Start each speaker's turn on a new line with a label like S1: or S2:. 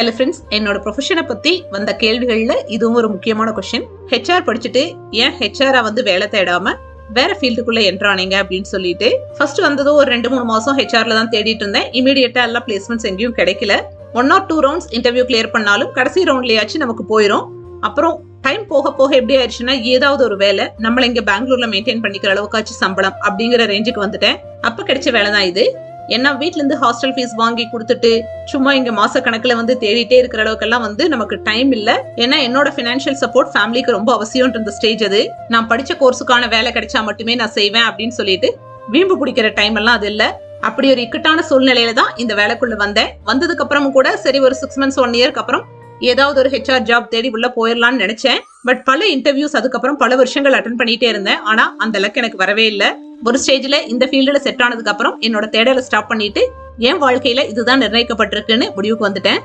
S1: Hello friends என்னோட ப்ரொஃபஷனை பற்றி வந்த கேள்விகளில் இதுவும் ஒரு முக்கியமான கொஷின் ஹெச்ஆர் படிச்சுட்டு ஏன் ஹெச்ஆராக வந்து வேலை தேடாம வேற ஃபீல்டுக்குள்ள என்ட்ரானீங்க அப்படின்னு சொல்லிட்டு ஃபர்ஸ்ட் வந்ததும் ஒரு ரெண்டு மூணு மாசம் ஹெச்ஆர்ல தான் தேடிட்டு இருந்தேன். இமீடியட்டா எல்லா பிளேஸ்மெண்ட்ஸ் எங்கேயும் கிடைக்கல. One or two rounds interview clear பண்ணாலும் கடைசி ரவுண்ட்லயாச்சும் நமக்கு போயிடும் அப்புறம் டைம் போக போக எப்படி ஆயிடுச்சுன்னா ஏதாவது ஒரு வேலை நம்மள இங்க பெங்களூர்ல மெயின்டைன் பண்ணிக்கிற அளவுக்காச்சும் சம்பளம் அப்படிங்கிற ரேஞ்சுக்கு வந்துட்டேன். அப்ப கிடைச்ச வேலை தான் இது. ஏன்னா வீட்ல இருந்து ஹாஸ்டல் ஃபீஸ் வாங்கி கொடுத்துட்டு சும்மா இங்க மாச கணக்குல வந்து தேடிட்டே இருக்கிற அளவுக்கெல்லாம் வந்து நமக்கு டைம் இல்ல. ஏன்னா என்னோட ஃபினான்ஷியல் சப்போர்ட் ஃபேமிலிக்கு ரொம்ப அவசியம் இருந்த ஸ்டேஜ் அது. நான் படிச்ச கோர்ஸுக்கான வேலை கிடைச்சா மட்டுமே நான் செய்வேன் அப்படின்னு சொல்லிட்டு வீம்பு பிடிக்கிற டைம் எல்லாம் அது இல்லை. அப்படி ஒரு இக்கட்டான சூழ்நிலையில தான் இந்த வேலைக்குள்ள வந்தேன். வந்ததுக்கு அப்புறமும் கூட சரி ஒரு சிக்ஸ் மந்த்ஸ் ஒன் இயர்க்கு அப்புறம் ஏதாவது ஒரு ஹெச்ஆர் ஜாப் தேடி உள்ள போயிடலாம்னு நினைச்சேன். பட் பல இன்டர்வியூஸ் அதுக்கப்புறம் பல வருஷங்கள் அட்டன் பண்ணிட்டே இருந்தேன். ஆனா அந்த லக் எனக்கு வரவே இல்லை. ஒரு ஸ்டேஜ்ல இந்த ஃபீல்டில் செட் ஆனதுக்கு அப்புறம் என்னோட தேடலை ஸ்டாப் பண்ணிட்டு என் வாழ்க்கையில இதுதான் நிர்ணயிக்கப்பட்டிருக்குன்னு முடிவுக்கு வந்துட்டேன்.